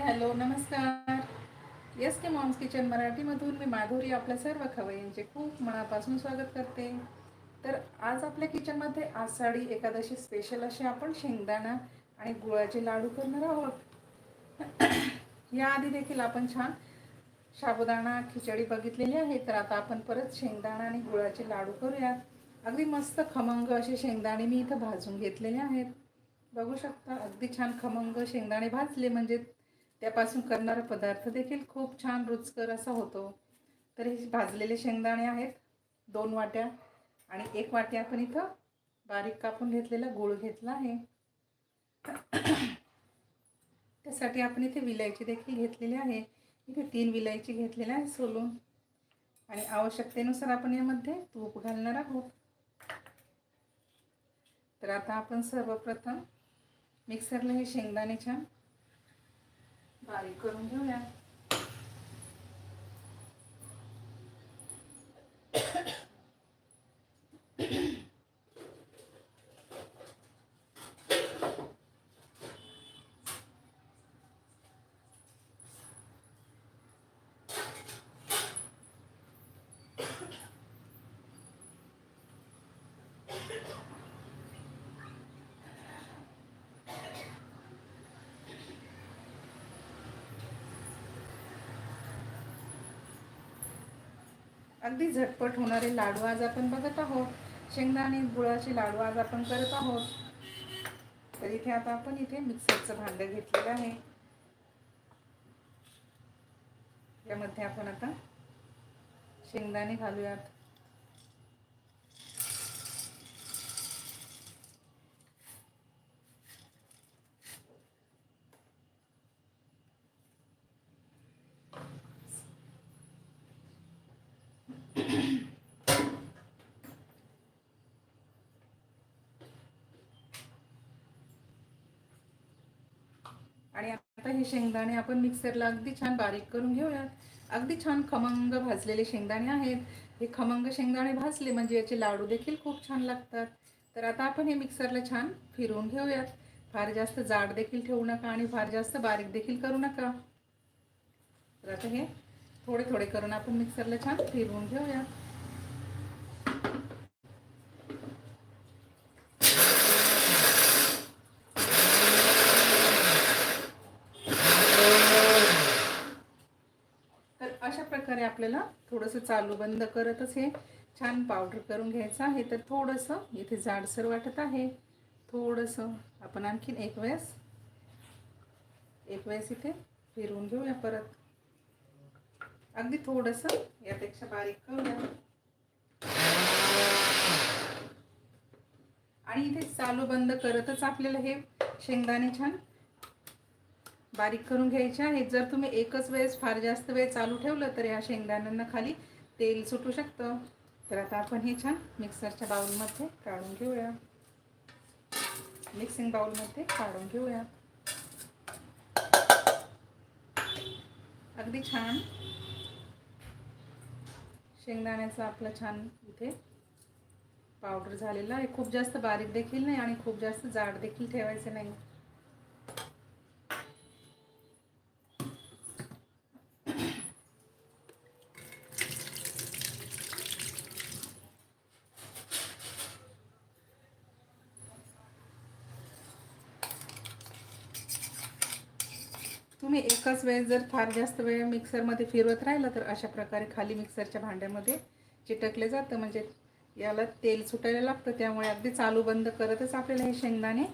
Hello नमस्कार. S K moms kitchen मराठीमधून मी माधुरी आपल्या सर्व खवय्यांचे खूप मनापासून स्वागत करते. तर आज आपल्या किचनमध्ये आषाढी एकादशी स्पेशल असे आपण शेंगदाणा आणि गुळाचे लाडू करणार आहोत. याआधी देखील आपण छान साबुदाणा खिचडी बघितलेली आहे. तर आता आपण परत शेंगदाणा आणि गुळाचे लाडू करूयात. अगदी मस्त खमंग असे शेंगदाणे मी इथं भाजून घेतलेले आहेत. बघू शकता अगदी छान खमंग शेंगदाणे भाजले म्हणजे त्यापासून करणारा पदार्थ देखील खूप छान रुचकर असा होतो. तर हे भाजलेले शेंगदाणे आहेत दोन वाट्या आणि एक वाटी आपण इथं बारीक कापून घेतलेला गूळ घेतला आहे. त्यासाठी आपण इथे विलायची देखील घेतलेली आहे. इथे तीन विलायची घेतलेल्या आहे सोलून. आणि आवश्यकतेनुसार आपण यामध्ये तूप घालणार आहोत. तर आता आपण सर्वप्रथम मिक्सरला हे शेंगदाणे छान बारीक करून घेऊया अगदी झटपट होणारे लाडू आज आपण बघत आहोत. शेंगदाणे गुळाचे लाडू आज आपण करत आहोत. तर इथे आता आपण इथे मिक्सरचं भांडं घेतलेलं आहे. यामध्ये आपण आता शेंगदाणे घालूयात आणि आता हे शेंगदाणे आपण मिक्सरला अगदी छान बारीक करून घेऊयात. अगदी छान खमंग भाजलेले शेंगदाणे आहेत. हे खमंग शेंगदाणे भाजले म्हणजे याचे लाडू देखील खूप छान लागतात. तर आता आपण हे मिक्सरला छान फिरवून घेऊयात. फार जास्त जाड देखील ठेवू नका आणि फार जास्त बारीक देखील करू नका. तर आता हे थोडे थोडे करून आपण मिक्सरला छान फिरवून घेऊया तर अशा प्रकारे आपल्याला थोडंसं चालू बंद करतच हे छान पावडर करून घ्यायचं आहे. तर थोडंसं इथे जाडसर वाटत आहे. थोडंसं आपण आणखीन एक वेळेस एक वेळेस इथे फिरवून घेऊया परत. अगदी थोडंसं यापेक्षा बारीक करूया. आणि इथे चालू बंद करतच आपल्याला हे शेंगदाणे छान बारीक करून घ्यायच्या आहेत. जर तुम्ही एकच वेळेस फार जास्त वेळ चालू ठेवलं तर या शेंगदाण्यांना खाली तेल सुटू शकतं. तर आता आपण हे छान मिक्सरच्या बाउलमध्ये काढून घेऊया. मिक्सिंग बाउलमध्ये काढून घेऊया. अगदी छान. शेंगदाण्याचं आपलं छान इथे पावडर झालेला आहे. खूप जास्त बारीक देखील नाही आणि खूप जास्त जाड देखील ठेवायचं नाही तुम्ही एकच वेळ जर फार जास्त वेळ मिक्सरमध्ये फिरवत राहिलं तर अशा प्रकारे खाली मिक्सरच्या भांड्यामध्ये चिटकले जातं. म्हणजे याला तेल सुटायला लागतं त्यामुळे अगदी चालू बंद करतच आपल्याला हे शेंगदाणे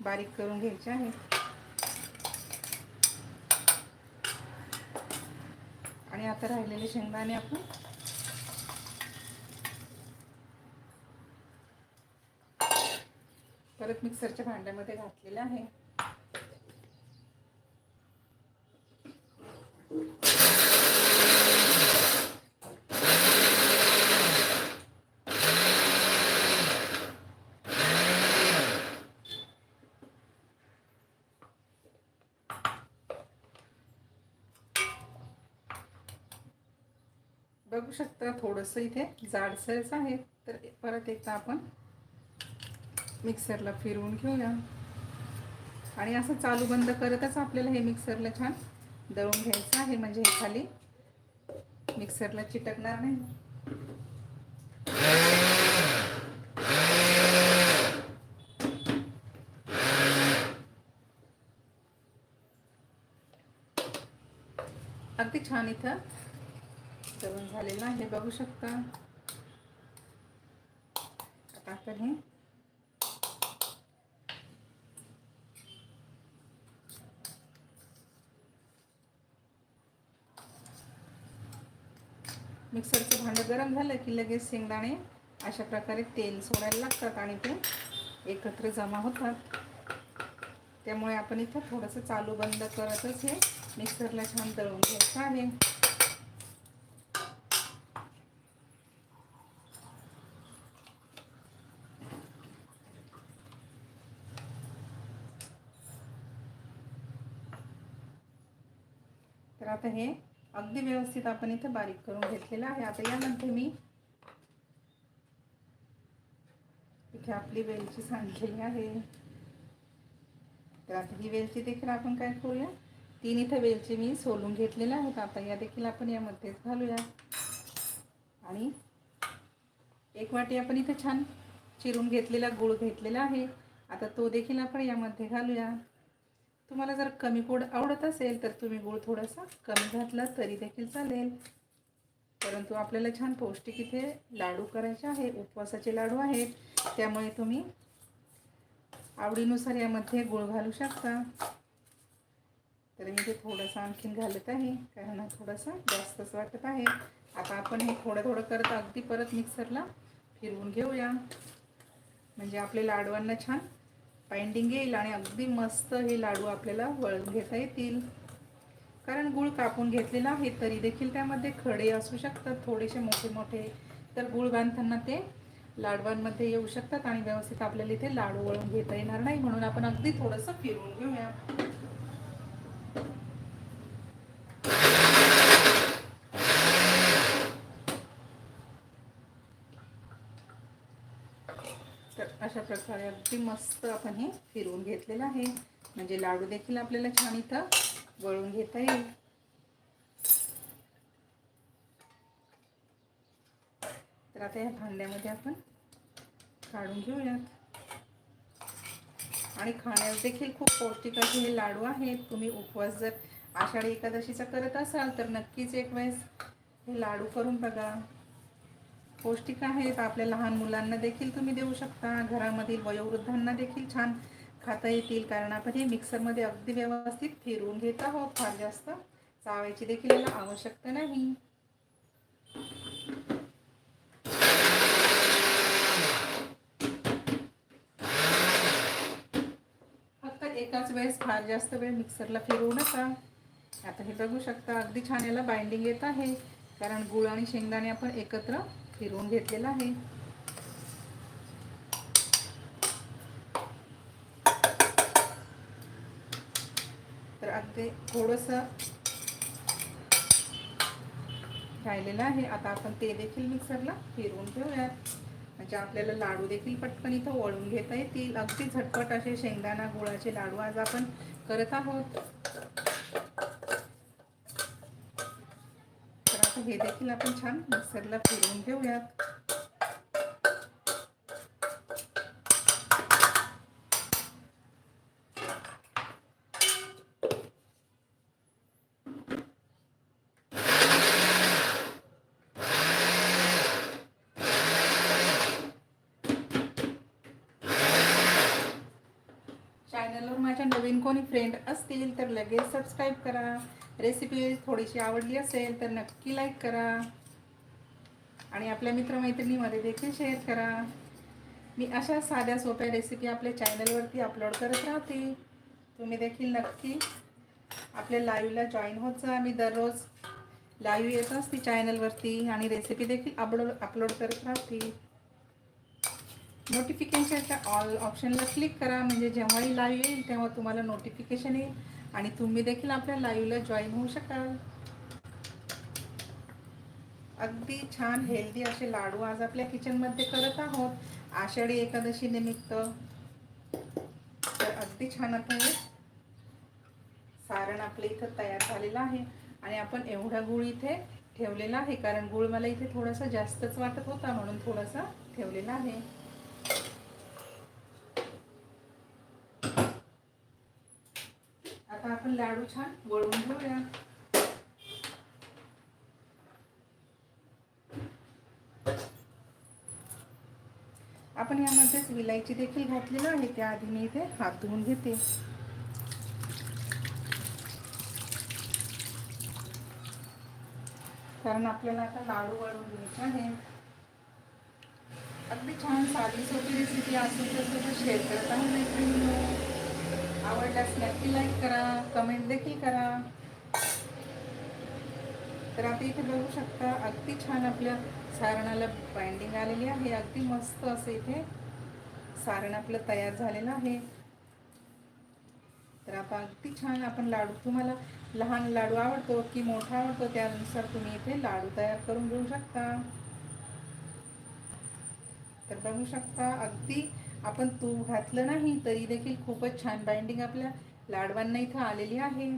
बारीक करून घ्यायचे आहे. आणि आता राहिलेले शेंगदाणे आपण परत मिक्सरच्या भांड्यामध्ये घातलेले आहे बघू शकता थोडंसं इथे जाडसरच आहे. तर परत एकदा आपण मिक्सरला फिरवून घेऊया. आणि असं चालू बंद करतच आपल्याला हे मिक्सरला छान दळून घ्यायचं आहे. म्हणजे हे खाली मिक्सरला चिटकणार नाही. अगदी छान इथं दळून झालेलं आहे बघू शकता. आता आपण हे मिक्सरचं भांडं गरम झालं की लगेच शेंगदाणे अशा प्रकारे तेल सोडायला लागतात आणि ते एकत्र जमा होतात. त्यामुळे आपण इथं थोडंसं चालू बंद करतच हे मिक्सरला छान दळून घ्यायचं आहे. आता हे अगदी व्यवस्थित आपण इथं बारीक करून घेतलेलं आहे. आता यामध्ये मी इथे आपली वेलची सांडलेली आहे. तर आता ही वेलची देखील आपण काय करूया? तीन इथं वेलची मी सोलून घेतलेल्या आहेत. आता या देखील आपण यामध्येच घालूया. आणि एक वाटी आपण इथं छान चिरून घेतलेला गूळ घेतलेला आहे. आता तो देखील आपण यामध्ये घालूया. तुम्हाला जर कमी गोड आवडत असेल तर तुम्ही गूळ थोडासा कमी घातला तरी देखील चालेल. परंतु आपल्याला छान पौष्टिक इथे लाडू करायचे आहे उपवासाचे लाडू आहेत. त्यामुळे तुम्ही आवडीनुसार यामध्ये गूळ घालू शकता. तर मी ते थोडंसं आणखीन घालत आहे कारण थोडंसं जास्तच वाटत आहे. आता आपण हे थोडं थोडं करत अगदी परत मिक्सरला फिरवून घेऊया. म्हणजे आपले लाडवांना छान बाइंडिंग येईल आणि अगदी मस्त हे लाडू आपल्याला वळून घेता येतील. कारण गूळ कापून घेतलेला आहे तरी देखील त्यामध्ये खडे असू शकतात थोडेसे मोठे मोठे. तर गुळ बांधताना ते लाडवांमध्ये येऊ शकतात आणि व्यवस्थित आपल्याला इथे लाडू वळून घेता येणार नाही म्हणून आपण अगदी थोडंसं फिरवून घेऊया तर अशा प्रकारे अगदी मस्त आपण हे फिरवून घेतलेलं आहे. म्हणजे लाडू देखील आपल्याला छान इथं वळून घेता येईल. तर आता या भांड्यामध्ये आपण काढून घेऊयात. आणि खाण्यास देखील खूप पौष्टिक असे हे लाडू आहेत. तुम्ही उपवास जर आषाढी एकादशीचा करत असाल तर नक्कीच एक वेळेस हे लाडू करून बघा. पौष्टिक आहेत. आपल्या लहान मुलांना देखील तुम्ही देऊ शकता. घरामधील वयोवृद्धांना देखील छान खाता येतील. कारण आपण हे मिक्सरमध्ये अगदी व्यवस्थित फिरवून घेत आहोत. फार जास्त चावायची देखील याला आवश्यकता नाही. फक्त एकाच वेळेस फार जास्त वेळ मिक्सरला फिरवू नका. आता हे बघू शकता अगदी छान याला बाइंडिंग येत आहे. कारण गुळ आणि शेंगदाणे आपण एकत्र फिरवून घेतलेला आहे. तर अगदी थोडंसं राहिलेलं आहे. आता आपण ते देखील मिक्सरला फिरवून घेऊयात. म्हणजे आपल्याला लाडू देखील पटकन इथं वळून घेता येतील. अगदी झटपट असे शेंगदाणा गुळाचे लाडू आज आपण करत आहोत तर आता हे देखील आपण छान मिक्सरला फिरवून घेऊयात. चॅनलवर माझ्या नवीन कोणी फ्रेंड असतील तर लगेच सबस्क्राईब करा. रेसिपी थोडीशी आवडली असेल तर नक्की लाईक करा. आणि आपल्या मित्रमैत्रिणीमध्ये देखील शेअर करा. मी अशा साध्या सोप्या रेसिपी आपल्या चॅनलवरती अपलोड करत राहते. तुम्ही देखील नक्की आपल्या लाईव्हला जॉईन होत जा. मी दररोज लाईव्ह येत असते चॅनलवरती आणि रेसिपी देखील अपलोड अपलोड करत राहते. नोटिफिकेशनच्या ऑल ऑप्शनला क्लिक करा. म्हणजे जेव्हाही लाईव्ह येईल तेव्हा तुम्हाला नोटिफिकेशन येईल. आणि तुम्ही देखील आपल्या लाईव्हला जॉईन होऊ शकाल. अगदी छान हेल्दी असे लाडू आज आपल्या किचनमध्ये करत आहोत. आषाढी एकादशी निमित्त. तर अगदी छान आता हे सारण आपल्या इथं तयार झालेलं आहे. आणि आपण एवढा गुळ इथे ठेवलेला आहे कारण गुळ मला इथे थोडासा जास्तच वाटत होता म्हणून थोडासा ठेवलेला आहे. आता आपण लाडू छान वळून घेऊया. आपण यामध्येच विलायची देखील घातलेलं आहे त्याआधी मी इथे हात धुवून घेते. कारण आपल्याला आता लाडू वळून घ्यायचे आहे. अगदी छान साधी सोपी रेसिपी असून तसं शेअर करत आहे मैत्रिणी आवडल्यास नक्की लाईक करा कमेंट देखील करा. तर आता इथे बघू शकता अगदी छान आपल्या सारणाला बाइंडिंग आलेली आहे. अगदी मस्त असं इथे सारण आपलं तयार झालेलं आहे. तर आता अगदी छान आपण लाडू तुम्हाला लहान लाडू आवडतो की मोठा आवडतो त्यानुसार तुम्ही इथे लाडू तयार करून घेऊ शकता. तर बघू शकता अगदी आपण तूप घातलं नाही तरी देखील खूपच छान बाइंडिंग आपल्या लाडवांना इथं आलेली आहे.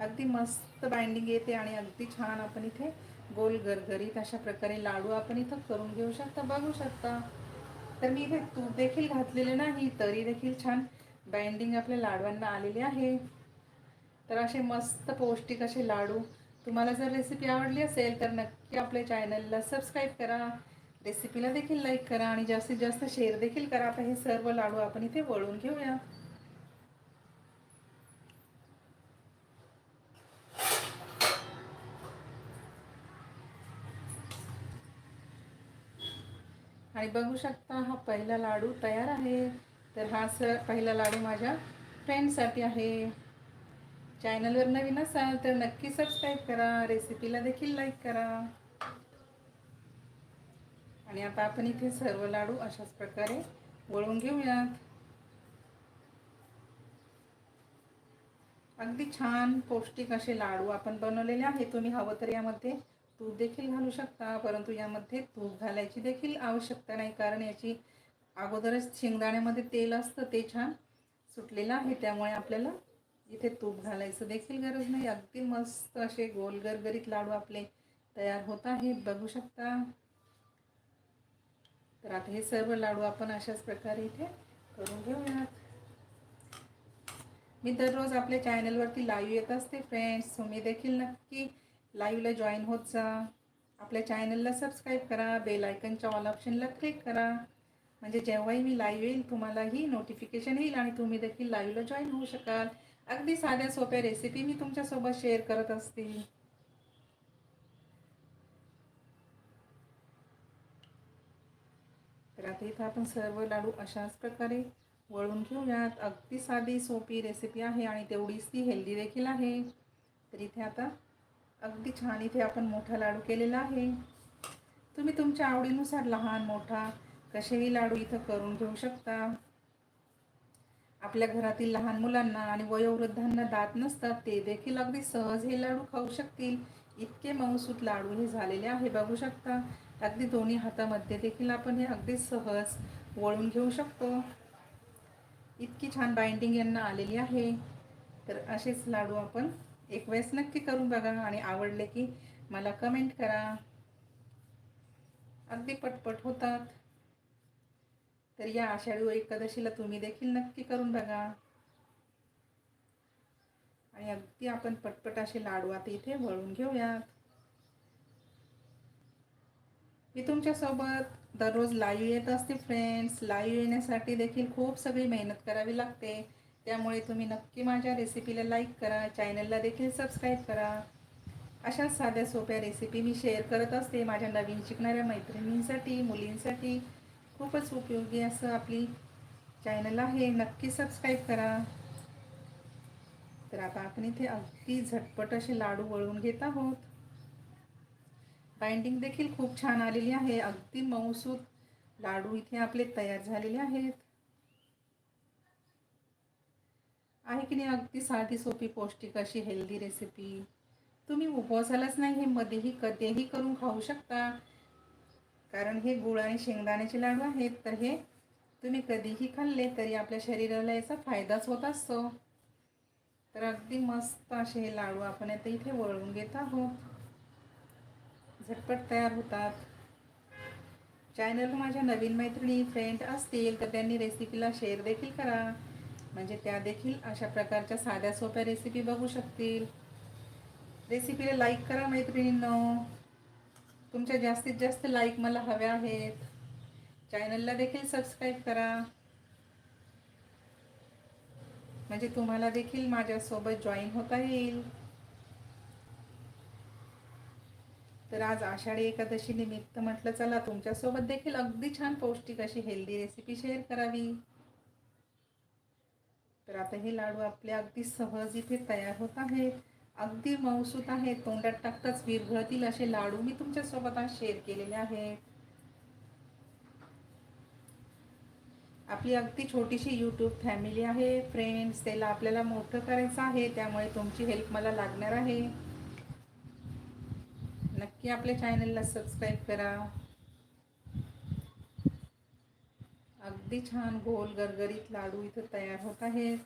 अगदी मस्त बाइंडिंग येते आणि अगदी छान आपण इथे गोल गरगरीत अशा प्रकारे लाडू आपण इथं करून घेऊ शकता बघू शकता. तर मी इथे तूप देखील घातलेले नाही तरी देखील छान बाइंडिंग आपल्या लाडवांना आलेली आहे. तर असे मस्त पौष्टिक असे लाडू. तुम्हाला जर रेसिपी आवडली असेल तर नक्की आपल्या चॅनलला सबस्क्राईब करा. रेसिपीला देखील लाईक करा आणि जास्तीत जास्त शेअर देखील करा. आता हे सर्व लाडू आपण इथे वळून घेऊया. आणि बघू शकता हा पहिला लाडू तयार आहे. तर हा स पहिला लाडू माझ्या फ्रेंडसाठी आहे. चॅनलवर नवीन असाल तर नक्की सबस्क्राईब करा. रेसिपीला देखील लाईक करा. आणि आता आपण इथे सर्व लाडू अशाच प्रकारे वळून घेऊयात. अगदी छान पौष्टिक असे लाडू आपण बनवलेले आहे तुम्ही हवं तर यामध्ये तूप देखील घालू शकता परंतु यामध्ये तूप घालायची देखील आवश्यकता नाही कारण याची अगोदरच शेंगदाण्यामध्ये तेल असतं ते छान सुटलेलं आहे त्यामुळे आपल्याला इथे तूप घालायचं देखील गरज नाही. अगदी मस्त असे गोल गरगरीत लाडू आपले तयार होत आहेत. बघू शकता. तर आता हे सर्व लाडू आपण अशाच प्रकारे इथे करून घेऊयात. मी दररोज आपल्या चॅनलवरती लाईव्ह येत असते फ्रेंड्स तुम्ही देखील नक्की लाईव्हला जॉईन होत जा. आपल्या चॅनलला सबस्क्राईब करा बेल आयकनच्या ऑल ऑप्शनला क्लिक करा. म्हणजे जेव्हाही मी लाईव्ह येईल तुम्हालाही नोटिफिकेशन येईल आणि तुम्ही देखील लाईव्हला जॉईन होऊ शकाल. अगदी साध्या सोप्या रेसिपी मी तुमच्यासोबत शेअर करत असते. आता इथं आपण सर्व लाडू अशाच प्रकारे वळून घेऊयात. अगदी साधी सोपी रेसिपी आहे आणि तेवढीच ती हेल्दी देखील आहे. तर इथे आता अगदी छान इथे आपण मोठा लाडू केलेला आहे. तुम्ही तुमच्या आवडीनुसार लहान मोठा कसेही लाडू इथं करून घेऊ शकता. आपल्या घरातील लहान मुलांना आणि वयोवृद्धांना दात नसतात ते देखील अगदी सहज हे लाडू खाऊ शकतील. इतके मऊसूत लाडू हे झालेले आहे बघू शकता. अगदी दोन्ही हातामध्ये देखील आपण हे अगदी सहज वळून घेऊ शकतो. इतकी छान बाइंडिंग यांना आलेली आहे. तर असेच लाडू आपण एक वेळेस नक्की करून बघा आणि आवडले की मला कमेंट करा. अगदी पटपट होतात. तर या आषाढी एकादशीला तुम्ही देखील नक्की करून बघा. आणि अगदी आपण पटपट असे लाडू आता इथे वळून घेऊयात. मी तुमच्यासोबत दररोज लाईव्ह येत असते फ्रेंड्स लाईव्ह येण्यासाठी देखील खूप सगळी मेहनत करावी लागते. त्यामुळे तुम्ही नक्की माझ्या रेसिपीला लाईक करा. चॅनलला देखील सबस्क्राईब करा. अशा साध्या सोप्या रेसिपी मी शेअर करत असते माझ्या नवीन शिकणाऱ्या मैत्रिणींसाठी मुलींसाठी. खूपच उपयोगी असं आपली चॅनल आहे. नक्की सबस्क्राईब करा. तर आता आपण इथे अगदी झटपट असे लाडू वळून घेत आहोत. बाइंडिंग देखील खूप छान आलेली आहे. अगदी मऊसूत लाडू इथे आपले तयार झालेले आहेत. आहे की नाही अगदी साधी सोपी पौष्टिक अशी हेल्दी रेसिपी तुम्ही उपवासालाच नाही हे मध्येही कधीही करून खाऊ शकता. कारण हे गुळ आणि शेंगदाण्याचे लाडू आहेत. तर हे तुम्ही कधीही खाल्ले तरी आपल्या शरीराला याचा फायदाच होत असतो. तर अगदी मस्त असे हे लाडू आपण आता इथे वळून घेत आहोत. झटपट तयार होतात. चॅनल माझ्या नवीन मैत्रिणी फ्रेंड असतील तर त्यांनी रेसिपीला शेअर देखील करा. म्हणजे त्या देखील अशा प्रकारच्या साध्या सोप्या रेसिपी बघू शकतील. रेसिपीला लाईक करा मैत्रिणींनो. तुमच्या जास्तीत जास्त लाईक मला हव्या आहेत. चॅनलला देखील सबस्क्राईब करा. म्हणजे तुम्हाला देखील माझ्यासोबत जॉईन होता येईल. तर आज आषाढी एकादशी निमित्त म्हटलं चला तुमच्यासोबत देखील अगदी छान पौष्टिक अशी हेल्दी रेसिपी शेअर करावी. तर आता हे लाडू आपले अगदी सहज इथे तयार होत आहेत. अगदी मऊसूत आहेत. तोंडात टाकताच विरघळतील असे लाडू मी तुमच्यासोबत आज शेअर केलेले आहेत. आपली अगदी छोटीशी यूट्यूब फॅमिली आहे. फ्रेंड्स त्याला आपल्याला मोठं करायचं आहे. त्यामुळे तुमची हेल्प मला लागणार आहे. नक्की आपल्या चॅनलला सबस्क्राईब करा. अगदी छान गोल गरगरीत लाडू इथं तयार होत आहेत.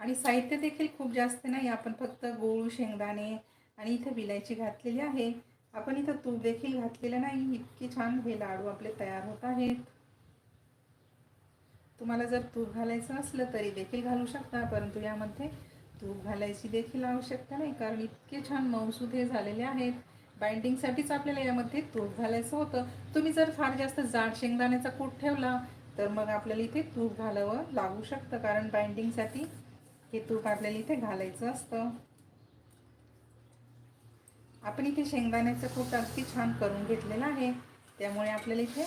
आणि साहित्य देखील खूप जास्त नाही आपण फक्त गूळ शेंगदाणे आणि इथं विलायची घातलेली आहे. आपण इथं तूप देखील घातलेलं नाही इतके छान हे लाडू आपले तयार होत आहेत. तुम्हाला जर तूप घालायचं असलं तरी देखील घालू शकता परंतु यामध्ये तूप घालायची देखील आवश्यकता नाही कारण इतके छान मौसूद हे झालेले आहेत. बाइंडिंगसाठीच आपल्याला यामध्ये तूप घालायचं होतं. तुम्ही जर फार जास्त जाड शेंगदाण्याचा कूट ठेवला तर मग आपल्याला इथे तूप घालावं लागू शकतं कारण बाइंडिंगसाठी हे तूप आपल्याला इथे घालायचं असतं. आपण इथे शेंगदाण्याचं कूट अगदी छान करून घेतलेलं आहे. त्यामुळे आपल्याला इथे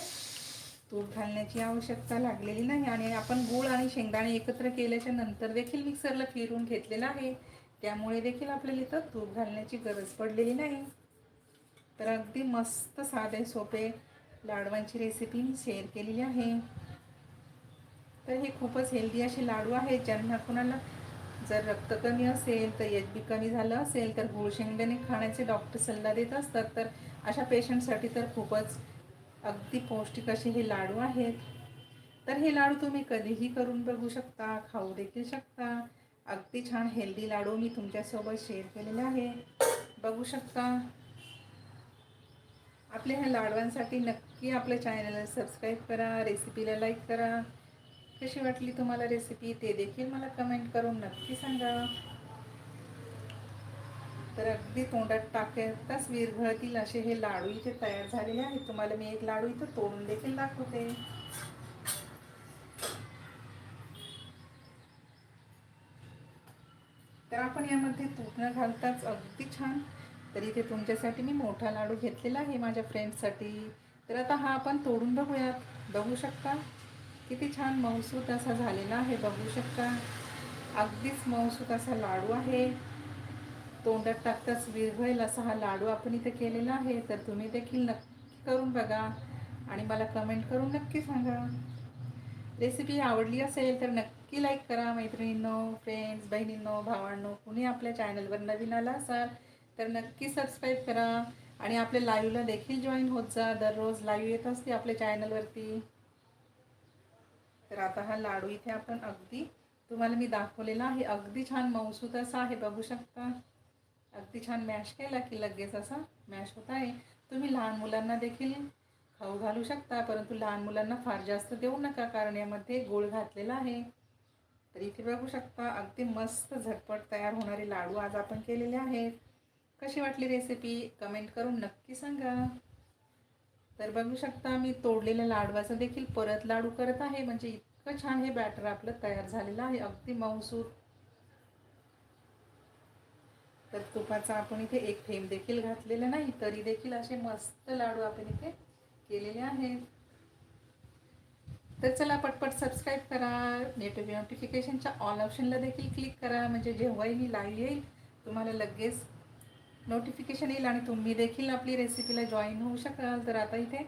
तूप घालण्याची आवश्यकता लागलेली नाही आणि आपण गूळ आणि शेंगदाणे एकत्र केल्याच्यानंतर देखील मिक्सरला फिरून घेतलेलं आहे. त्यामुळे देखील आपल्याला इथं तूप घालण्याची गरज पडलेली नाही. तर अगदी मस्त साधे सोपे लाडवांची रेसिपी मी शेअर केलेली आहे. तर हे खूपच हेल्दी असे लाडू आहेत ज्यांना कुणाला जर रक्त कमी असेल तर एच बी कमी झालं असेल तर गुळ शेंगदाणे खाण्याचे डॉक्टर सल्ला देत असतात. तर अशा पेशंटसाठी तर खूपच अगदी पौष्टिक असे हे लाडू आहेत. तर हे लाडू तुम्ही कधीही करून बघू शकता खाऊ देखील शकता. अगदी छान हेल्दी लाडू मी तुमच्यासोबत शेअर केलेले आहे. बघू शकता. आपल्या ह्या लाडवांसाठी नक्की आपल्या चॅनलला सबस्क्राईब करा रेसिपीला लाईक करा. कशी वाटली तुम्हाला रेसिपी ते देखील मला कमेंट करून नक्की सांगा. तर अगदी तोंडात टाकताच विरघळतील असे हे लाडू इथे तयार झालेले आहेत. तुम्हाला मी एक लाडू इथं तोडून देखील दाखवते. तर आपण यामध्ये तूप न घालताच अगदी छान. तर इथे तुमच्यासाठी मी मोठा लाडू घेतलेला आहे माझ्या फ्रेंड्ससाठी. तर आता हा आपण तोडून बघूयात. बघू शकता? किती छान मऊसूत असा झालेला आहे. बघू शकता? अगदीच मऊसूत असा लाडू आहे. तोंडात टाकताच विरघळेल असा हा लाडू आपण इथे केलेला आहे. तर तुम्ही देखील नक्की करून बघा आणि मला कमेंट करून नक्की सांगा. रेसिपी आवडली असेल तर नक्की लाईक करा मैत्रिणींनो फ्रेंड्स बहिणींनो भावांनो. कुणी आपल्या चॅनलवर नवीन आला असाल तर नक्की सबस्क्राईब करा आणि आपल्या लाईव्हला देखील जॉईन होत जा. दररोज लाईव्ह येत असते आपल्या चॅनलवरती तर आता हा लाडू इथे आपण अगदी तुम्हाला मी दाखवलेला आहे. अगदी छान मऊसूत असा आहे. बघू शकता. अगदी छान मॅश केला की लगेच असा मॅश होत आहे. तुम्ही लहान मुलांना देखील खाऊ घालू शकता परंतु लहान मुलांना फार जास्त देऊ नका कारण यामध्ये गोळ घातलेला आहे. तर इथे बघू शकता अगदी मस्त झटपट तयार होणारे लाडू आज आपण केलेले आहेत. कशी वाटली रेसिपी कमेंट करून नक्की सांगा. तर बघू शकता मी तोडलेल्या लाडवाचं देखील परत लाडू करत आहे. म्हणजे इतकं छान हे बॅटर आपलं तयार झालेलं आहे. अगदी मऊसूत तर तुपाचा आपण इथे एक थेंब देखील घातलेला नाही तरी देखील असे मस्त लाडू आपण इथे केलेले आहेत. तर चला पटपट सबस्क्राईब करा नेट नोटिफिकेशनच्या ऑल ऑप्शनला देखील क्लिक करा म्हणजे जेव्हाही मी लाईव्ह येईल तुम्हाला लगेच नोटिफिकेशन येईल आणि तुम्ही देखील आपली रेसिपीला जॉईन होऊ शकाल. तर आता इथे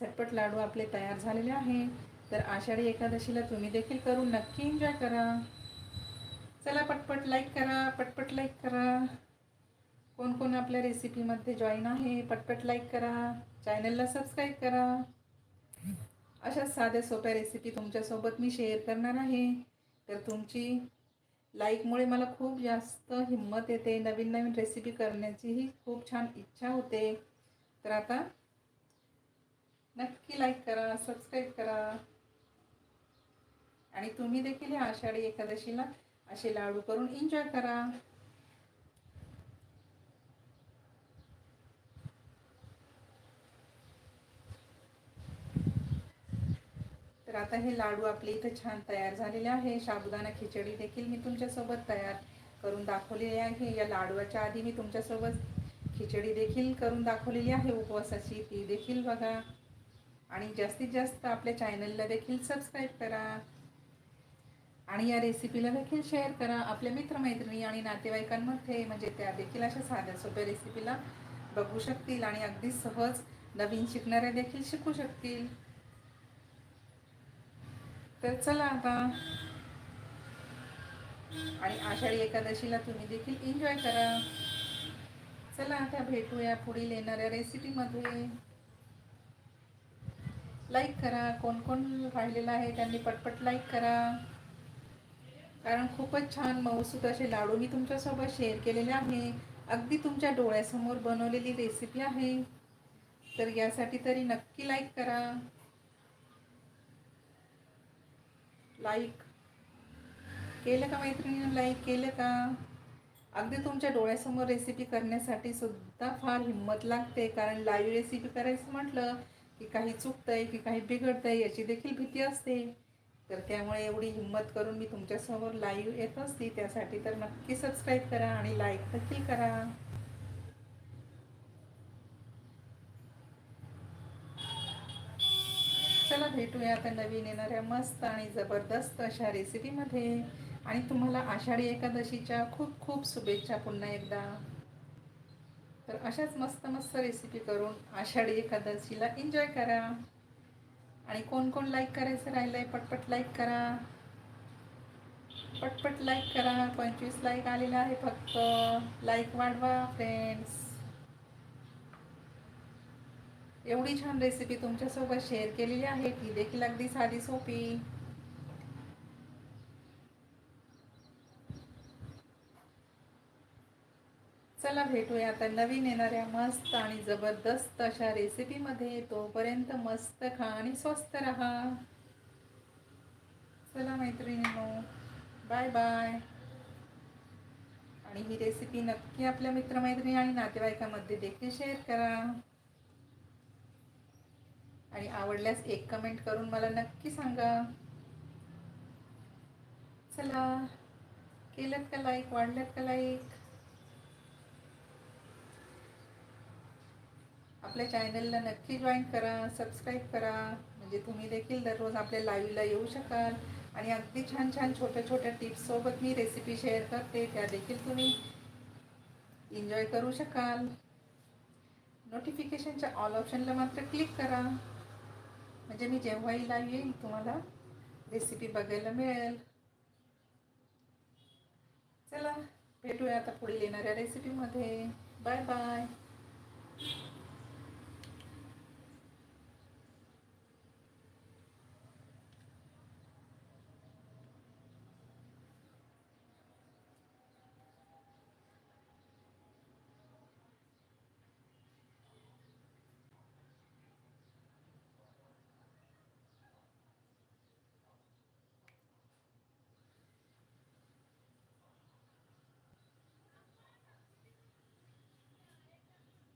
झटपट लाडू आपले तयार झालेले आहे. तर आषाढी एकादशीला तुम्ही देखील करून नक्की एन्जॉय करा. चला पटपट लाईक करा पटपट लाईक करा. कोण कोण आपल्या रेसिपीमध्ये जॉईन आहे पटपट लाईक करा. चॅनलला सबस्क्राईब करा. अशा साध्या सोप्या रेसिपी तुमच्यासोबत मी शेअर करणार आहे. तर तुमची लाईकमुळे मला खूप जास्त हिंमत येते. नवीन नवीन रेसिपी करण्याचीही खूप छान इच्छा होते. तर आता नक्की लाईक करा सबस्क्राईब करा. आणि तुम्ही देखील ह्या आषाढी एकादशीला असे लाडू करून एन्जॉय करा. तर आता हे लाडू आपले इथे छान तयार झालेले आहे. साबुदाणा खिचडी देखील मी तुमच्यासोबत तयार करून दाखवलेली आहे. या लाडवाच्या आधी मी तुमच्यासोबत खिचडी देखील करून दाखवलेली आहे. उपवासाची ती देखील बघा. आणि जास्तीत जास्त आपल्या चॅनलला देखील सबस्क्राईब करा. आणि या रेसिपीला देखील शेअर करा. आपल्या मित्रमैत्रिणी आणि नातेवाईकांमध्ये म्हणजे त्या देखील अशा साध्या सोप्या रेसिपीला बघू शकतील आणि अगदी सहज नवीन शिकणाऱ्या देखील शिकू शकतील. तर चला आता. आणि आषाढी एकादशीला तुम्ही देखील एन्जॉय करा. चला आता भेटूया पुढील येणाऱ्या रेसिपीमध्ये लाईक करा. कोण कोण राहिलेलं आहे त्यांनी पटपट लाईक करा. कारण खूपच छान मऊसूत असे लाडू मी तुमच्यासोबत शेअर केलेले आहे. अगदी तुमच्या डोळ्यासमोर बनवलेली रेसिपी आहे. तर यासाठी तरी नक्की लाईक करा. लाईक केलं का मैत्रिणीनं? लाईक केलं का? अगदी तुमच्या डोळ्यासमोर रेसिपी करण्यासाठी सुद्धा फार हिंमत लागते. कारण लाईव्ह रेसिपी करायचं म्हटलं की काही चुकतंय की काही बिघडतंय याची देखील भीती असते. तर त्यामुळे एवढी हिंमत करून मी तुमच्यासमोर लाईव्ह येत असते. त्यासाठी तर नक्की सबस्क्राईब करा आणि लाईक देखील करा. चला भेटूया आता नवीन येणाऱ्या मस्त आणि जबरदस्त अशा रेसिपीमध्ये आणि तुम्हाला आषाढी एकादशीच्या खूप खूप शुभेच्छा पुन्हा एकदा. तर अशाच मस्त मस्त रेसिपी करून आषाढी एकादशीला एन्जॉय करा. आणि कोण कोण लाईक करायचं राहिलं आहे पटपट लाईक करा. पटपट लाईक करा. पंचवीस लाईक आलेला आहे फक्त. लाईक वाढवा फ्रेंड्स एवढी छान रेसिपी तुमच्यासोबत शेअर केलेली आहे. ती देखील अगदी साधी सोपी. चला भेटूया आता नवीन येणाऱ्या मस्त आणि जबरदस्त अशा रेसिपीमध्ये तोपर्यंत मस्त खा आणि स्वस्त राहा. चला मैत्रिणीनो बाय बाय आणि ही रेसिपी नक्की आपल्या मित्रमैत्रिणी आणि नातेवाईकामध्ये देखील शेअर करा. आणि आवडल्यास एक कमेंट करून मला नक्की सांगा. चला केलं का लाईक वाढल्यात का लाईक आपल्या चॅनलला नक्की जॉईन करा सबस्क्राईब करा. म्हणजे तुम्ही देखील दररोज आपल्या लाईव्हला येऊ शकाल. आणि अगदी छान छान छोट्या छोट्या टिप्ससोबत मी रेसिपी शेअर करते. त्या देखील तुम्ही एन्जॉय करू शकाल. नोटिफिकेशनच्या ऑल ऑप्शनला मात्र क्लिक करा. म्हणजे मी जेव्हाही लाईव्ह येईल तुम्हाला रेसिपी बघायला मिळेल. चला भेटूया आता पुढील येणाऱ्या रेसिपीमध्ये बाय बाय